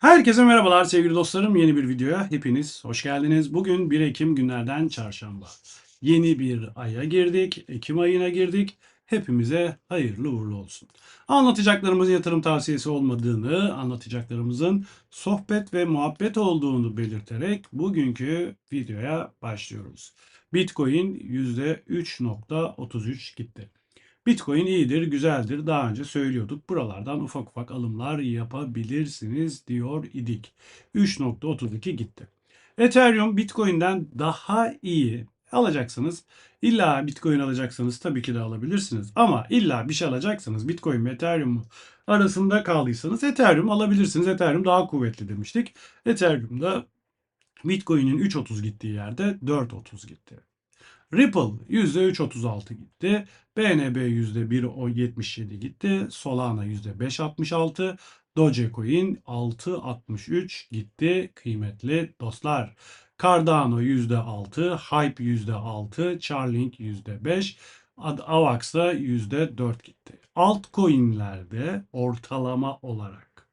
Herkese merhabalar sevgili dostlarım. Yeni bir videoya hepiniz hoş geldiniz. Bugün 1 Ekim günlerden çarşamba. Yeni bir aya girdik. Ekim ayına girdik. Hepimize hayırlı uğurlu olsun. Anlatacaklarımızın yatırım tavsiyesi olmadığını, anlatacaklarımızın sohbet ve muhabbet olduğunu belirterek bugünkü videoya başlıyoruz. Bitcoin %3.33 gitti. Bitcoin iyidir, güzeldir. Daha önce söylüyorduk. Buralardan ufak ufak alımlar yapabilirsiniz diyor idik. 3.32 gitti. Ethereum Bitcoin'den daha iyi alacaksınız. İlla Bitcoin alacaksanız tabii ki de alabilirsiniz. Ama illa bir şey alacaksanız Bitcoin ve Ethereum arasında kaldıysanız Ethereum alabilirsiniz. Ethereum daha kuvvetli demiştik. Ethereum'da Bitcoin'in 3.30 gittiği yerde 4.30 gitti. Ripple %3.36 gitti. BNB %1.77 gitti. Solana %5.66. Dogecoin 6.63 gitti kıymetli dostlar. Cardano %6, Hype %6, Charlink %5, Avax da %4 gitti. Altcoin'lerde ortalama olarak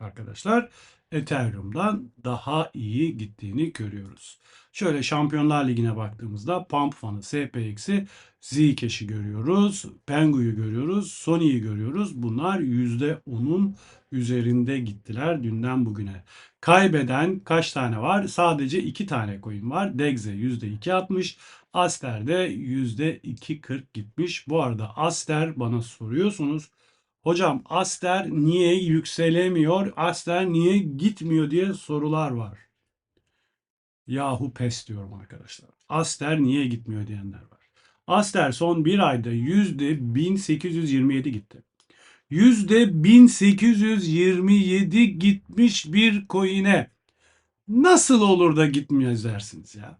arkadaşlar Ethereum'dan daha iyi gittiğini görüyoruz. Şöyle Şampiyonlar Ligi'ne baktığımızda Pump Fun'ı, SPX'i, Zcash'i görüyoruz. Pengu'yu görüyoruz. Sony'yi görüyoruz. Bunlar %10'un üzerinde gittiler dünden bugüne. Kaybeden kaç tane var? Sadece 2 tane coin var. Degze %2.60. Aster'de %2.40 gitmiş. Bu arada Aster bana soruyorsunuz. Hocam Aster niye yükselemiyor? Aster niye gitmiyor diye sorular var. Yahu pes diyorum arkadaşlar. Aster niye gitmiyor diyenler var. Aster son bir ayda %1827 gitti. %1827 gitmiş bir coin'e nasıl olur da gitmeyez dersiniz ya.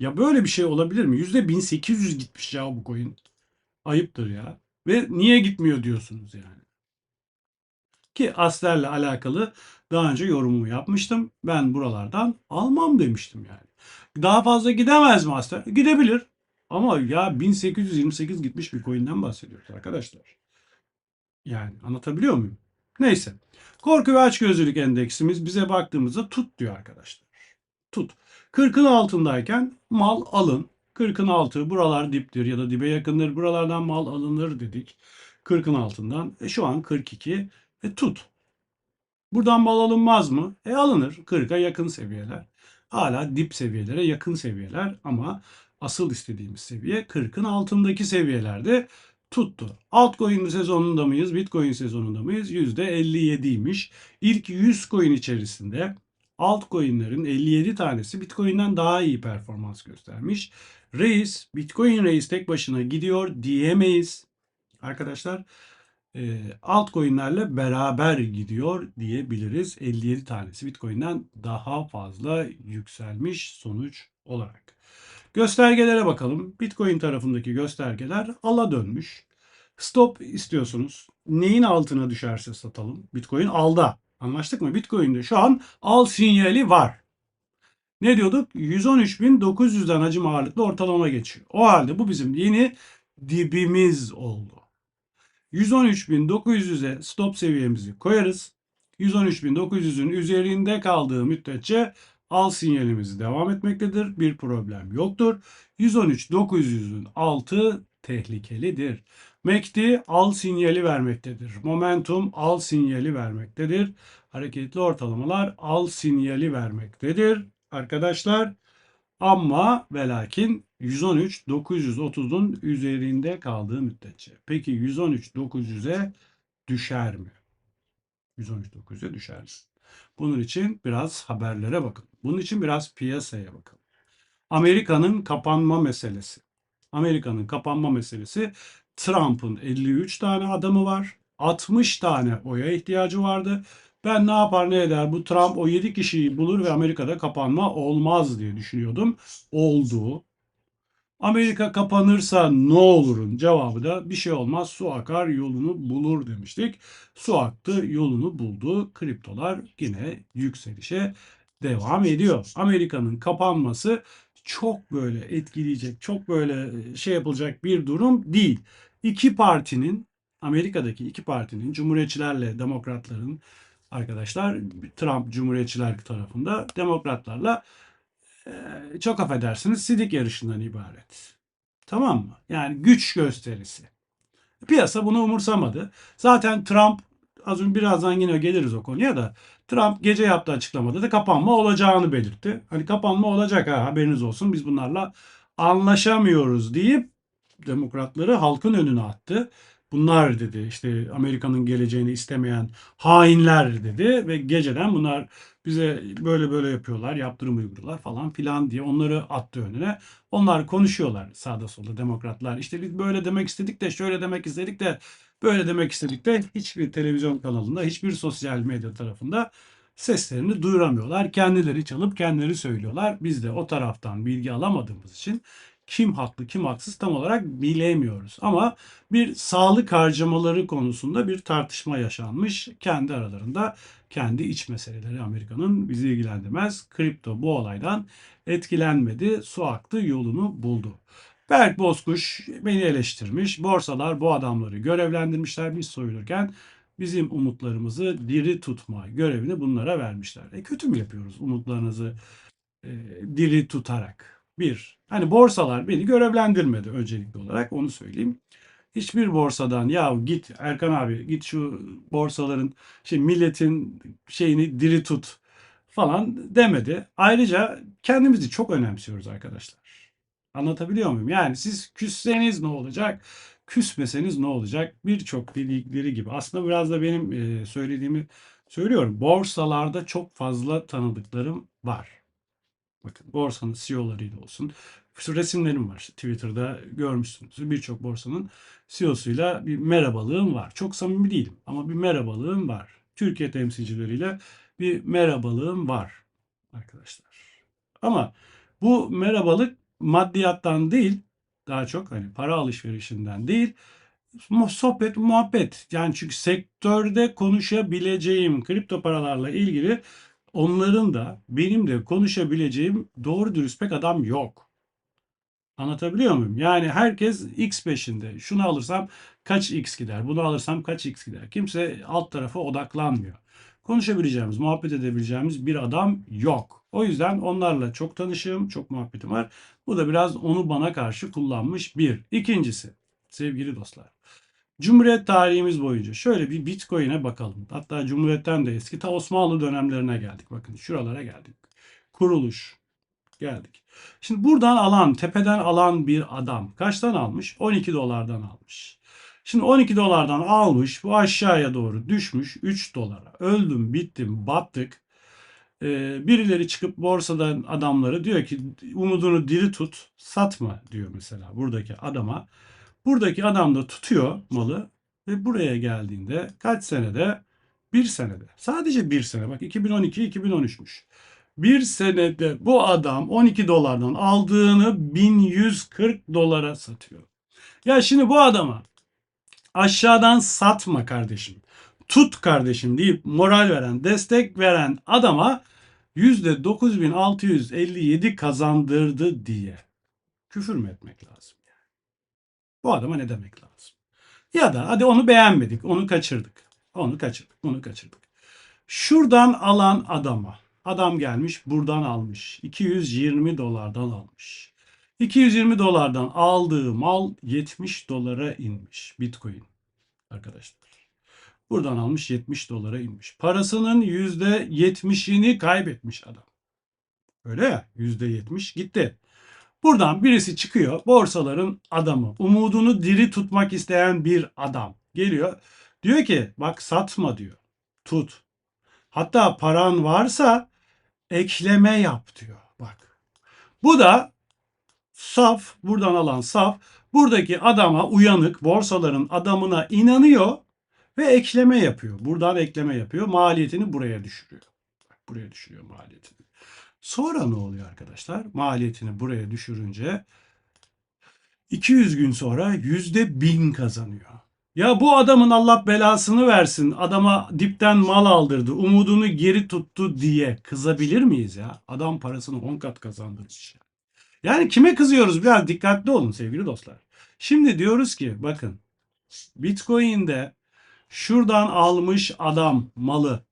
Ya böyle bir şey olabilir mi? %1800 gitmiş ya bu coin. Ayıptır ya. Ve niye gitmiyor diyorsunuz yani. Ki Aster'le alakalı daha önce yorumumu yapmıştım. Ben buralardan almam demiştim yani. Daha fazla gidemez mi Aster? Gidebilir. Ama ya 1828 gitmiş bir coin'den bahsediyoruz arkadaşlar. Yani anlatabiliyor muyum? Neyse. Korku ve açgözlülük endeksimiz bize baktığımızda tut diyor arkadaşlar. Tut. 40'ın altındayken mal alın. 40'ın altı buralar diptir ya da dibe yakındır. Buralardan mal alınır dedik. 40'ın altından. E şu an 42. E tut. Buradan mal alınmaz mı? E alınır. 40'a yakın seviyeler. Hala dip seviyelere yakın seviyeler ama asıl istediğimiz seviye 40'ın altındaki seviyelerde tuttu. Altcoin sezonunda mıyız? Bitcoin sezonunda mıyız? %57'ymiş. İlk 100 coin içerisinde altcoin'lerin 57 tanesi Bitcoin'den daha iyi performans göstermiş. Reis, Bitcoin Reis tek başına gidiyor diyemeyiz. Arkadaşlar e, altcoin'lerle beraber gidiyor diyebiliriz. 57 tanesi Bitcoin'den daha fazla yükselmiş sonuç olarak. Göstergelere bakalım. Bitcoin tarafındaki göstergeler ala dönmüş. Stop istiyorsunuz. Neyin altına düşerse satalım. Bitcoin alda. Anlaştık mı? Bitcoin'de şu an al sinyali var. Ne diyorduk? 113.900'den hacim ağırlıklı ortalama geçiyor. O halde bu bizim yeni dibimiz oldu. 113.900'e stop seviyemizi koyarız. 113.900'ün üzerinde kaldığı müddetçe al sinyalimiz devam etmektedir. Bir problem yoktur. 113.900'ün altı tehlikelidir. MACD al sinyali vermektedir. Momentum al sinyali vermektedir. Hareketli ortalamalar al sinyali vermektedir. Arkadaşlar ama ve lakin 113 930'un üzerinde kaldığı müddetçe. Peki 113 900'e düşer mi? 113 900'e düşer mi? Bunun için biraz haberlere bakın. Bunun için biraz piyasaya bakın. Amerika'nın kapanma meselesi. Amerika'nın kapanma meselesi Trump'ın 53 tane adamı var. 60 tane oya ihtiyacı vardı. Ben ne yapar ne eder bu Trump o 7 kişiyi bulur ve Amerika'da kapanma olmaz diye düşünüyordum. Oldu. Amerika kapanırsa ne olurun cevabı da bir şey olmaz su akar yolunu bulur demiştik. Su aktı yolunu buldu. Kriptolar yine yükselişe devam ediyor. Amerika'nın kapanması çok böyle etkileyecek, çok böyle şey yapılacak bir durum değil. İki partinin Amerika'daki iki partinin Cumhuriyetçilerle Demokratların arkadaşlar Trump Cumhuriyetçiler tarafında demokratlarla e, çok affedersiniz sidik yarışından ibaret. Tamam mı? Yani güç gösterisi. Piyasa bunu umursamadı. Zaten Trump az önce birazdan yine geliriz o konuya da Trump gece yaptığı açıklamada da kapanma olacağını belirtti. Hani kapanma olacak ha haberiniz olsun biz bunlarla anlaşamıyoruz deyip demokratları halkın önüne attı. Bunlar dedi işte Amerika'nın geleceğini istemeyen hainler dedi ve geceden bunlar bize böyle böyle yapıyorlar, yaptırım uyguluyorlar falan filan diye onları attı önüne. Onlar konuşuyorlar sağda solda demokratlar. İşte biz böyle demek istedik de şöyle demek istedik de böyle demek istedik de hiçbir televizyon kanalında, hiçbir sosyal medya tarafında seslerini duyuramıyorlar. Kendileri çalıp kendileri söylüyorlar. Biz de o taraftan bilgi alamadığımız için kim haklı kim haksız tam olarak bilemiyoruz. Ama bir sağlık harcamaları konusunda bir tartışma yaşanmış kendi aralarında. Kendi iç meseleleri Amerika'nın bizi ilgilendirmez. Kripto bu olaydan etkilenmedi. Su aktı yolunu buldu. Berk Bozkuş beni eleştirmiş. Borsalar bu adamları görevlendirmişler biz soyulurken bizim umutlarımızı diri tutma görevini bunlara vermişler. E kötü mü yapıyoruz umutlarınızı e, diri tutarak? Bir, hani borsalar beni görevlendirmedi öncelikli olarak onu söyleyeyim. Hiçbir borsadan ya git Erkan abi git şu borsaların şey milletin şeyini diri tut falan demedi. Ayrıca kendimizi çok önemsiyoruz arkadaşlar. Anlatabiliyor muyum? Yani siz küsseniz ne olacak? Küsmeseniz ne olacak? Birçok dedikleri gibi. Aslında biraz da benim e, söylediğimi söylüyorum. Borsalarda çok fazla tanıdıklarım var. Bakın borsanın CEO'larıyla olsun. Resimlerim var. Twitter'da görmüşsünüz. Birçok borsanın CEO'suyla bir merhabalığım var. Çok samimi değilim ama bir merhabalığım var. Türkiye temsilcileriyle bir merhabalığım var arkadaşlar. Ama bu merhabalık maddiyattan değil, daha çok hani para alışverişinden değil, sohbet, muhabbet. Yani çünkü sektörde konuşabileceğim kripto paralarla ilgili onların da benim de konuşabileceğim doğru dürüst pek adam yok. Anlatabiliyor muyum? Yani herkes X peşinde. Şunu alırsam kaç X gider? Bunu alırsam kaç X gider? Kimse alt tarafa odaklanmıyor. Konuşabileceğimiz, muhabbet edebileceğimiz bir adam yok. O yüzden onlarla çok tanışığım, çok muhabbetim var. Bu da biraz onu bana karşı kullanmış bir. İkincisi, sevgili dostlar. Cumhuriyet tarihimiz boyunca şöyle bir Bitcoin'e bakalım. Hatta Cumhuriyet'ten de eski ta Osmanlı dönemlerine geldik. Bakın şuralara geldik. Kuruluş geldik. Şimdi buradan alan, tepeden alan bir adam kaçtan almış? 12 dolardan almış. Şimdi 12 dolardan almış, bu aşağıya doğru düşmüş 3 dolara. Öldüm, bittim, battık. Ee, birileri çıkıp borsadan adamları diyor ki umudunu diri tut, satma diyor mesela buradaki adama. Buradaki adam da tutuyor malı ve buraya geldiğinde kaç senede? Bir senede. Sadece bir sene. Bak 2012-2013'müş. Bir senede bu adam 12 dolardan aldığını 1140 dolara satıyor. Ya şimdi bu adama aşağıdan satma kardeşim. Tut kardeşim deyip moral veren, destek veren adama %9657 kazandırdı diye küfür mü etmek lazım? Bu adama ne demek lazım? Ya da hadi onu beğenmedik, onu kaçırdık. Onu kaçırdık, onu kaçırdık. Şuradan alan adama, adam gelmiş buradan almış. 220 dolardan almış. 220 dolardan aldığı mal 70 dolara inmiş Bitcoin arkadaşlar. Buradan almış 70 dolara inmiş. Parasının %70'ini kaybetmiş adam. Öyle ya %70 gitti. Buradan birisi çıkıyor borsaların adamı. Umudunu diri tutmak isteyen bir adam. Geliyor diyor ki bak satma diyor. Tut. Hatta paran varsa ekleme yap diyor. Bak. Bu da saf buradan alan saf buradaki adama uyanık borsaların adamına inanıyor ve ekleme yapıyor. Buradan ekleme yapıyor. Maliyetini buraya düşürüyor. Bak, buraya düşürüyor maliyetini. Sonra ne oluyor arkadaşlar? Maliyetini buraya düşürünce 200 gün sonra yüzde bin kazanıyor. Ya bu adamın Allah belasını versin. Adama dipten mal aldırdı. Umudunu geri tuttu diye kızabilir miyiz ya? Adam parasını 10 kat kazandırmış. Yani kime kızıyoruz? Biraz dikkatli olun sevgili dostlar. Şimdi diyoruz ki bakın Bitcoin'de şuradan almış adam malı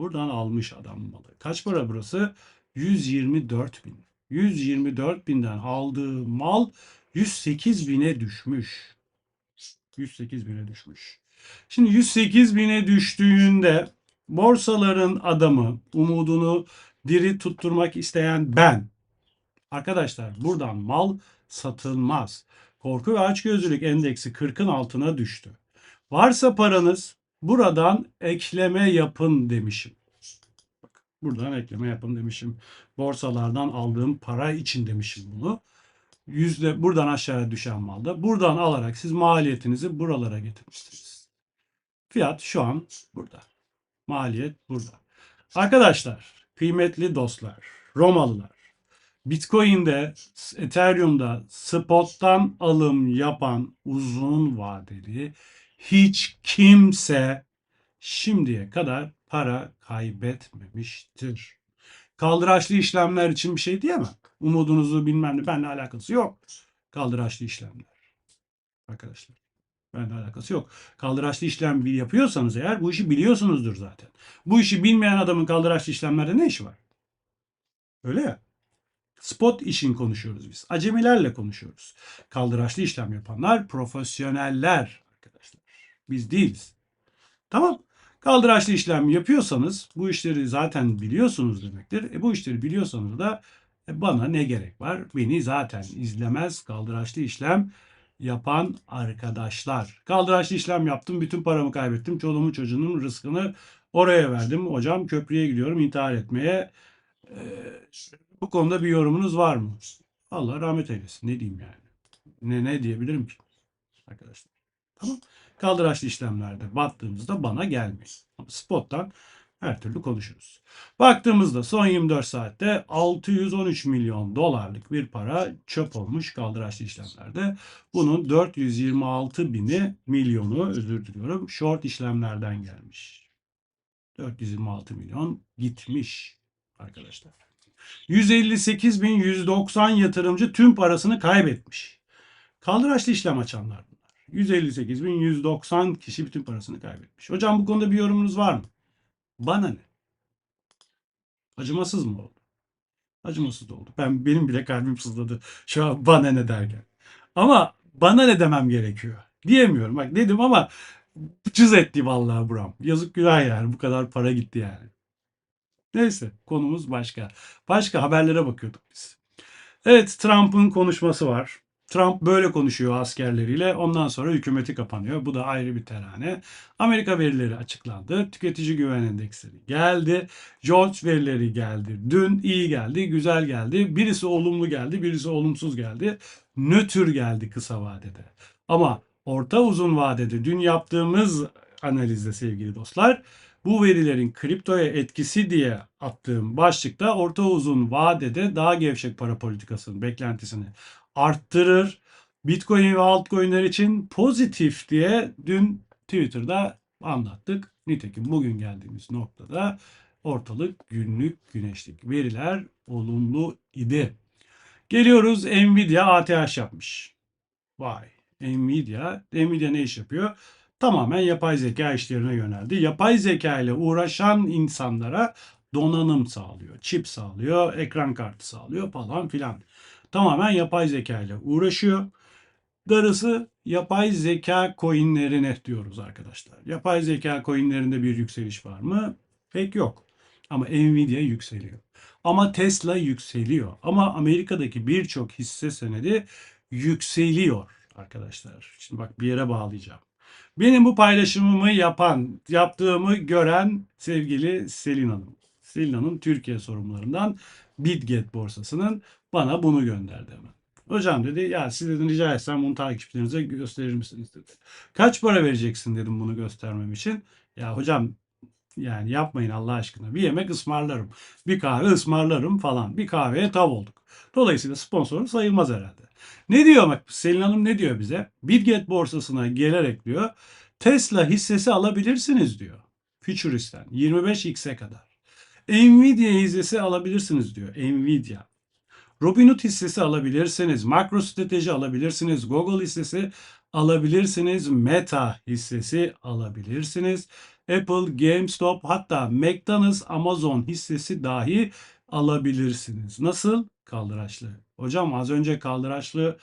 Buradan almış adam malı. Kaç para burası? 124 bin. 124 binden aldığı mal 108 bine düşmüş. 108 bine düşmüş. Şimdi 108 bine düştüğünde borsaların adamı umudunu diri tutturmak isteyen ben. Arkadaşlar buradan mal satılmaz. Korku ve açgözlülük endeksi 40'ın altına düştü. Varsa paranız buradan ekleme yapın demişim. Buradan ekleme yapın demişim. Borsalardan aldığım para için demişim bunu. Yüzde buradan aşağıya düşen malda. Buradan alarak siz maliyetinizi buralara getirmişsiniz. Fiyat şu an burada. Maliyet burada. Arkadaşlar, kıymetli dostlar, Romalılar, Bitcoin'de, Ethereum'da spot'tan alım yapan uzun vadeli hiç kimse şimdiye kadar para kaybetmemiştir. Kaldıraçlı işlemler için bir şey diyemem. Umudunuzu bilmem ne benimle alakası yok. Kaldıraçlı işlemler. Arkadaşlar. Benimle alakası yok. Kaldıraçlı işlem yapıyorsanız eğer bu işi biliyorsunuzdur zaten. Bu işi bilmeyen adamın kaldıraçlı işlemlerde ne işi var? Öyle ya. Spot işin konuşuyoruz biz. Acemilerle konuşuyoruz. Kaldıraçlı işlem yapanlar profesyoneller arkadaşlar. Biz değiliz. Tamam. Kaldıraçlı işlem yapıyorsanız bu işleri zaten biliyorsunuz demektir. E bu işleri biliyorsanız da e, bana ne gerek var? Beni zaten izlemez kaldıraçlı işlem yapan arkadaşlar. Kaldıraçlı işlem yaptım, bütün paramı kaybettim. Çoluğumun çocuğunun rızkını oraya verdim. Hocam köprüye gidiyorum intihar etmeye. Ee, bu konuda bir yorumunuz var mı? Allah rahmet eylesin. Ne diyeyim yani? Ne ne diyebilirim ki? Arkadaşlar. Tamam. Kaldıraçlı işlemlerde battığımızda bana gelmeyin. Ama spottan her türlü konuşuruz. Baktığımızda son 24 saatte 613 milyon dolarlık bir para çöp olmuş kaldıraçlı işlemlerde. Bunun 426 bini milyonu özür diliyorum short işlemlerden gelmiş. 426 milyon gitmiş arkadaşlar. 158.190 yatırımcı tüm parasını kaybetmiş. Kaldıraçlı işlem açanlar. 158.190 kişi bütün parasını kaybetmiş. Hocam bu konuda bir yorumunuz var mı? Bana ne? Acımasız mı oldu? Acımasız da oldu. Ben benim bile kalbim sızladı şu an bana ne derken. Ama bana ne demem gerekiyor. Diyemiyorum. Bak dedim ama cız etti vallahi buram. Yazık günah yani. Bu kadar para gitti yani. Neyse konumuz başka. Başka haberlere bakıyorduk biz. Evet Trump'ın konuşması var. Trump böyle konuşuyor askerleriyle. Ondan sonra hükümeti kapanıyor. Bu da ayrı bir terane. Amerika verileri açıklandı. Tüketici güven endeksleri geldi. George verileri geldi. Dün iyi geldi, güzel geldi. Birisi olumlu geldi, birisi olumsuz geldi. Nötr geldi kısa vadede. Ama orta uzun vadede dün yaptığımız analizde sevgili dostlar bu verilerin kriptoya etkisi diye attığım başlıkta orta uzun vadede daha gevşek para politikasının beklentisini arttırır. Bitcoin ve altcoin'ler için pozitif diye dün Twitter'da anlattık. Nitekim bugün geldiğimiz noktada ortalık günlük güneşlik veriler olumlu idi. Geliyoruz Nvidia ATH yapmış. Vay. Nvidia, Nvidia ne iş yapıyor? Tamamen yapay zeka işlerine yöneldi. Yapay zeka ile uğraşan insanlara donanım sağlıyor, çip sağlıyor, ekran kartı sağlıyor falan filan tamamen yapay zeka ile uğraşıyor. Darısı yapay zeka coinlerine diyoruz arkadaşlar. Yapay zeka coinlerinde bir yükseliş var mı? Pek yok. Ama Nvidia yükseliyor. Ama Tesla yükseliyor. Ama Amerika'daki birçok hisse senedi yükseliyor arkadaşlar. Şimdi bak bir yere bağlayacağım. Benim bu paylaşımımı yapan, yaptığımı gören sevgili Selin Hanım. Selin Hanım Türkiye sorumlularından Bitget borsasının bana bunu gönderdi hemen. Hocam dedi ya siz dedim rica etsem bunu takipçilerinize gösterir misiniz dedi. Kaç para vereceksin dedim bunu göstermem için. Ya hocam yani yapmayın Allah aşkına. Bir yemek ısmarlarım. Bir kahve ısmarlarım falan. Bir kahveye tav olduk. Dolayısıyla sponsor sayılmaz herhalde. Ne diyor bak Selin Hanım ne diyor bize? Bitget borsasına gelerek diyor Tesla hissesi alabilirsiniz diyor. Futurist'ten 25x'e kadar. Nvidia hissesi alabilirsiniz diyor. Nvidia. Robinhood hissesi alabilirsiniz. MicroStrateji alabilirsiniz. Google hissesi alabilirsiniz. Meta hissesi alabilirsiniz. Apple, GameStop hatta McDonald's, Amazon hissesi dahi alabilirsiniz. Nasıl? Kaldıraçlı. Hocam az önce kaldıraçlı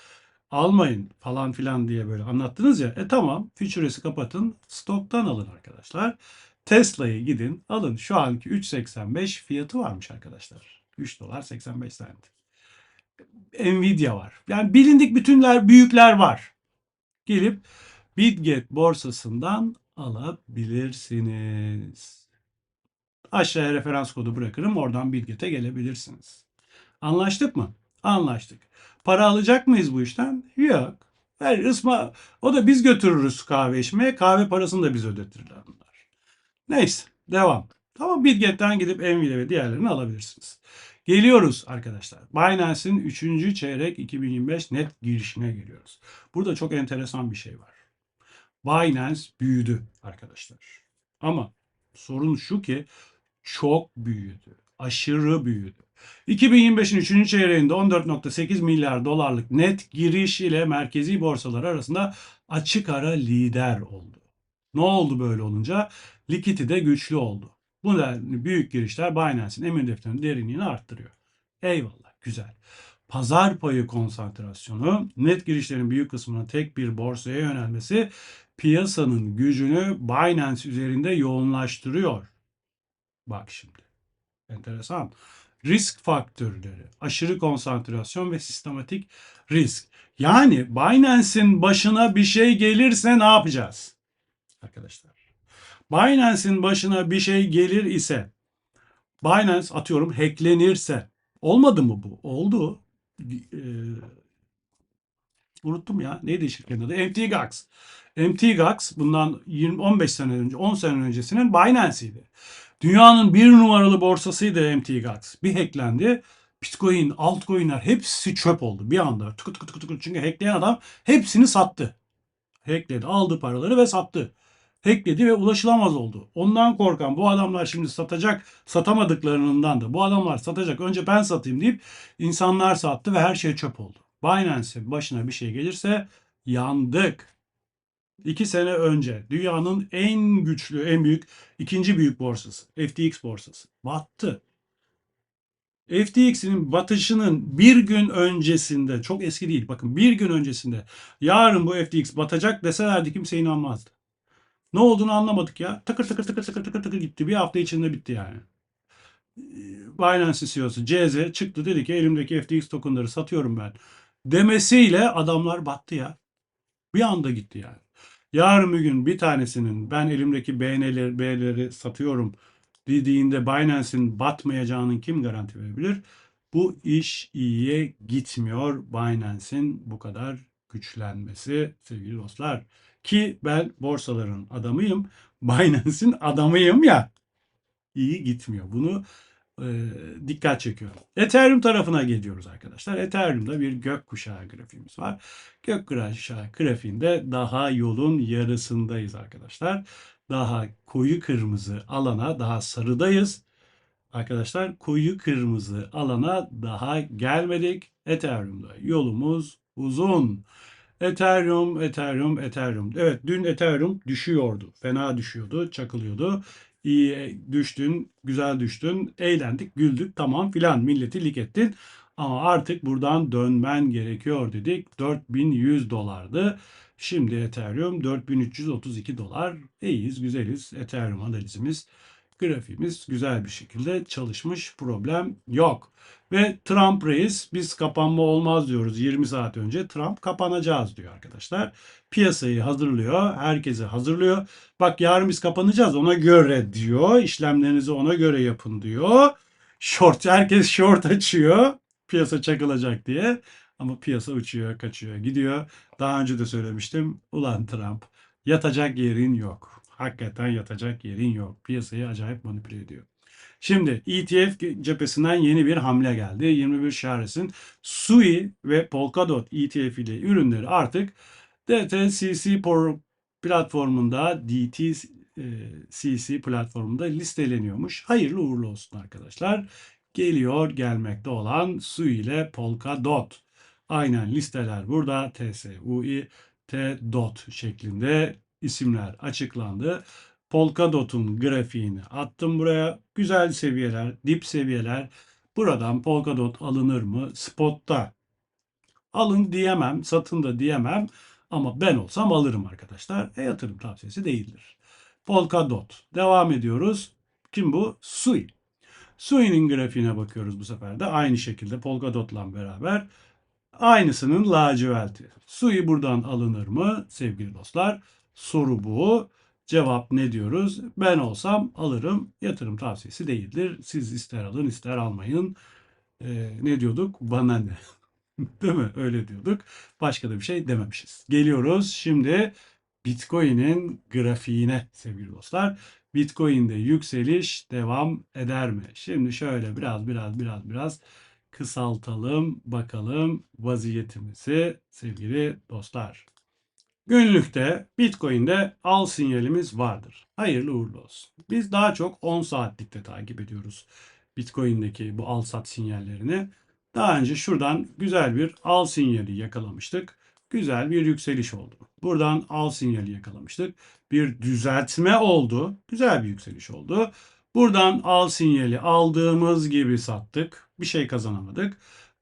almayın falan filan diye böyle anlattınız ya. E tamam Futures'i kapatın stoktan alın arkadaşlar. Tesla'yı gidin alın. Şu anki 3.85 fiyatı varmış arkadaşlar. 3 dolar 85 sent. Nvidia var. Yani bilindik bütünler büyükler var. Gelip Bitget borsasından alabilirsiniz. Aşağıya referans kodu bırakırım. Oradan Bitget'e gelebilirsiniz. Anlaştık mı? Anlaştık. Para alacak mıyız bu işten? Yok. Ver ısma o da biz götürürüz kahve içmeye. Kahve parasını da biz ödetirler bunlar. Neyse devam. Tamam Bitget'ten gidip Nvidia ve diğerlerini alabilirsiniz. Geliyoruz arkadaşlar. Binance'in 3. çeyrek 2025 net girişine geliyoruz. Burada çok enteresan bir şey var. Binance büyüdü arkadaşlar. Ama sorun şu ki çok büyüdü. Aşırı büyüdü. 2025'in 3. çeyreğinde 14.8 milyar dolarlık net giriş ile merkezi borsalar arasında açık ara lider oldu. Ne oldu böyle olunca? Likiti de güçlü oldu. Bu denli büyük girişler Binance'in emin defterinin derinliğini arttırıyor. Eyvallah güzel. Pazar payı konsantrasyonu, net girişlerin büyük kısmının tek bir borsaya yönelmesi piyasanın gücünü Binance üzerinde yoğunlaştırıyor. Bak şimdi. Enteresan. Risk faktörleri, aşırı konsantrasyon ve sistematik risk. Yani Binance'in başına bir şey gelirse ne yapacağız? Arkadaşlar. Binance'in başına bir şey gelir ise Binance atıyorum hacklenirse olmadı mı bu? Oldu. Ee, unuttum ya. Neydi şirketin adı? MTGOX. MTGOX bundan 20 15 sene önce 10 sene öncesinin Binance'iydi. Dünyanın bir numaralı borsasıydı MTGOX. Bir hacklendi. Bitcoin, altcoin'ler hepsi çöp oldu bir anda. Tıkı tıkı tıkı tıkı. Çünkü hackleyen adam hepsini sattı. Hackledi, aldı paraları ve sattı. Hackledi ve ulaşılamaz oldu. Ondan korkan bu adamlar şimdi satacak, satamadıklarından da bu adamlar satacak önce ben satayım deyip insanlar sattı ve her şey çöp oldu. Binance'in başına bir şey gelirse yandık. İki sene önce dünyanın en güçlü, en büyük, ikinci büyük borsası, FTX borsası battı. FTX'in batışının bir gün öncesinde, çok eski değil bakın bir gün öncesinde yarın bu FTX batacak deselerdi kimse inanmazdı. Ne olduğunu anlamadık ya. Tıkır tıkır tıkır tıkır tıkır tıkır gitti. Bir hafta içinde bitti yani. Binance CEO'su CZ çıktı dedi ki elimdeki FTX tokenları satıyorum ben. Demesiyle adamlar battı ya. Bir anda gitti yani. Yarın bir gün bir tanesinin ben elimdeki BN'leri, B'leri satıyorum dediğinde Binance'in batmayacağının kim garanti verebilir? Bu iş iyiye gitmiyor Binance'in bu kadar güçlenmesi sevgili dostlar. Ki ben borsaların adamıyım. Binance'in adamıyım ya. İyi gitmiyor. Bunu e, dikkat çekiyor. Ethereum tarafına geliyoruz arkadaşlar. Ethereum'da bir gökkuşağı grafiğimiz var. Gökkuşağı grafiğinde daha yolun yarısındayız arkadaşlar. Daha koyu kırmızı alana daha sarıdayız. Arkadaşlar koyu kırmızı alana daha gelmedik. Ethereum'da yolumuz uzun. Ethereum, Ethereum, Ethereum. Evet dün Ethereum düşüyordu. Fena düşüyordu, çakılıyordu. İyi düştün, güzel düştün, eğlendik, güldük tamam filan milleti lik ettin. Ama artık buradan dönmen gerekiyor dedik. 4100 dolardı. Şimdi Ethereum 4332 dolar. İyiyiz, güzeliz. Ethereum analizimiz, grafiğimiz güzel bir şekilde çalışmış. Problem yok. Ve Trump reis biz kapanma olmaz diyoruz 20 saat önce. Trump kapanacağız diyor arkadaşlar. Piyasayı hazırlıyor. Herkesi hazırlıyor. Bak yarın biz kapanacağız ona göre diyor. İşlemlerinizi ona göre yapın diyor. Short herkes short açıyor. Piyasa çakılacak diye. Ama piyasa uçuyor, kaçıyor, gidiyor. Daha önce de söylemiştim. Ulan Trump yatacak yerin yok. Hakikaten yatacak yerin yok. Piyasayı acayip manipüle ediyor. Şimdi ETF cephesinden yeni bir hamle geldi. 21 şahresin SUI ve Polkadot ETF ile ürünleri artık DTCC platformunda DTCC platformunda listeleniyormuş. Hayırlı uğurlu olsun arkadaşlar. Geliyor gelmekte olan SUI ile Polkadot. Aynen listeler burada. TSUI, T-DOT şeklinde isimler açıklandı. Polkadot'un grafiğini attım buraya. Güzel seviyeler, dip seviyeler. Buradan Polkadot alınır mı? Spot'ta alın diyemem, satın da diyemem. Ama ben olsam alırım arkadaşlar. E, yatırım tavsiyesi değildir. Polkadot. Devam ediyoruz. Kim bu? Sui. Sui'nin grafiğine bakıyoruz bu sefer de. Aynı şekilde Polkadot'la beraber. Aynısının laciverti. Sui buradan alınır mı sevgili dostlar? Soru bu. Cevap ne diyoruz? Ben olsam alırım. Yatırım tavsiyesi değildir. Siz ister alın ister almayın. Ee, ne diyorduk? Bana ne? Değil mi? Öyle diyorduk. Başka da bir şey dememişiz. Geliyoruz şimdi Bitcoin'in grafiğine sevgili dostlar. Bitcoin'de yükseliş devam eder mi? Şimdi şöyle biraz biraz biraz biraz kısaltalım bakalım vaziyetimizi sevgili dostlar. Günlükte Bitcoin'de al sinyalimiz vardır. Hayırlı uğurlu olsun. Biz daha çok 10 saatlikte takip ediyoruz Bitcoin'deki bu al sat sinyallerini. Daha önce şuradan güzel bir al sinyali yakalamıştık. Güzel bir yükseliş oldu. Buradan al sinyali yakalamıştık. Bir düzeltme oldu. Güzel bir yükseliş oldu. Buradan al sinyali aldığımız gibi sattık. Bir şey kazanamadık.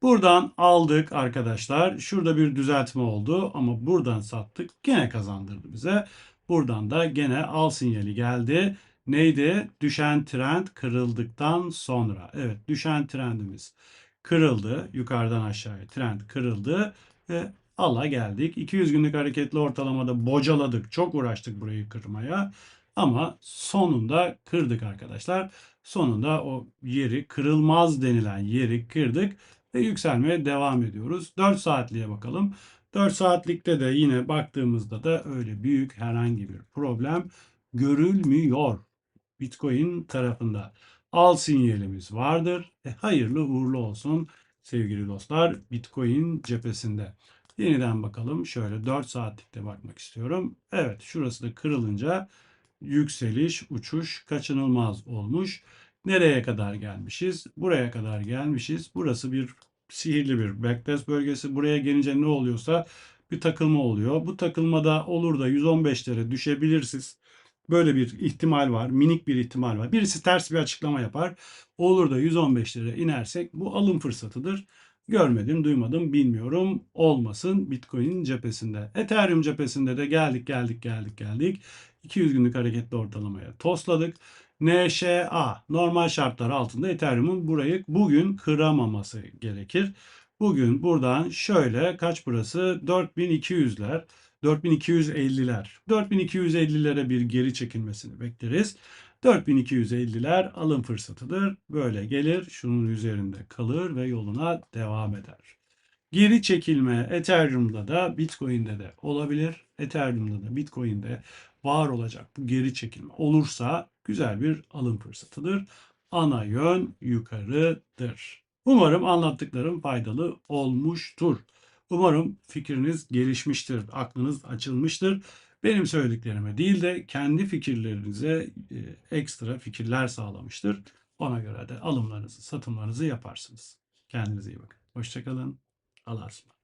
Buradan aldık arkadaşlar. Şurada bir düzeltme oldu ama buradan sattık. Gene kazandırdı bize. Buradan da gene al sinyali geldi. Neydi? Düşen trend kırıldıktan sonra. Evet düşen trendimiz kırıldı. Yukarıdan aşağıya trend kırıldı ve ala geldik. 200 günlük hareketli ortalamada bocaladık. Çok uğraştık burayı kırmaya. Ama sonunda kırdık arkadaşlar. Sonunda o yeri kırılmaz denilen yeri kırdık ve yükselmeye devam ediyoruz. 4 saatliğe bakalım. 4 saatlikte de yine baktığımızda da öyle büyük herhangi bir problem görülmüyor. Bitcoin tarafında al sinyalimiz vardır. E, hayırlı uğurlu olsun sevgili dostlar Bitcoin cephesinde. Yeniden bakalım. Şöyle 4 saatlikte bakmak istiyorum. Evet şurası da kırılınca yükseliş, uçuş kaçınılmaz olmuş. Nereye kadar gelmişiz? Buraya kadar gelmişiz. Burası bir sihirli bir backtest bölgesi. Buraya gelince ne oluyorsa bir takılma oluyor. Bu takılmada olur da 115'lere düşebilirsiniz. Böyle bir ihtimal var. Minik bir ihtimal var. Birisi ters bir açıklama yapar. Olur da 115 lira inersek bu alım fırsatıdır. Görmedim, duymadım, bilmiyorum. Olmasın Bitcoin cephesinde. Ethereum cephesinde de geldik, geldik, geldik, geldik. 200 günlük hareketli ortalamaya tosladık. NŞA normal şartlar altında Ethereum'un burayı bugün kıramaması gerekir. Bugün buradan şöyle kaç burası? 4200'ler. 4250'ler. 4250'lere bir geri çekilmesini bekleriz. 4250'ler alım fırsatıdır. Böyle gelir, şunun üzerinde kalır ve yoluna devam eder. Geri çekilme Ethereum'da da Bitcoin'de de olabilir. Ethereum'da da Bitcoin'de var olacak bu geri çekilme olursa güzel bir alım fırsatıdır. Ana yön yukarıdır. Umarım anlattıklarım faydalı olmuştur. Umarım fikriniz gelişmiştir, aklınız açılmıştır. Benim söylediklerime değil de kendi fikirlerinize e, ekstra fikirler sağlamıştır. Ona göre de alımlarınızı, satımlarınızı yaparsınız. Kendinize iyi bakın. Hoşçakalın. Allah'a.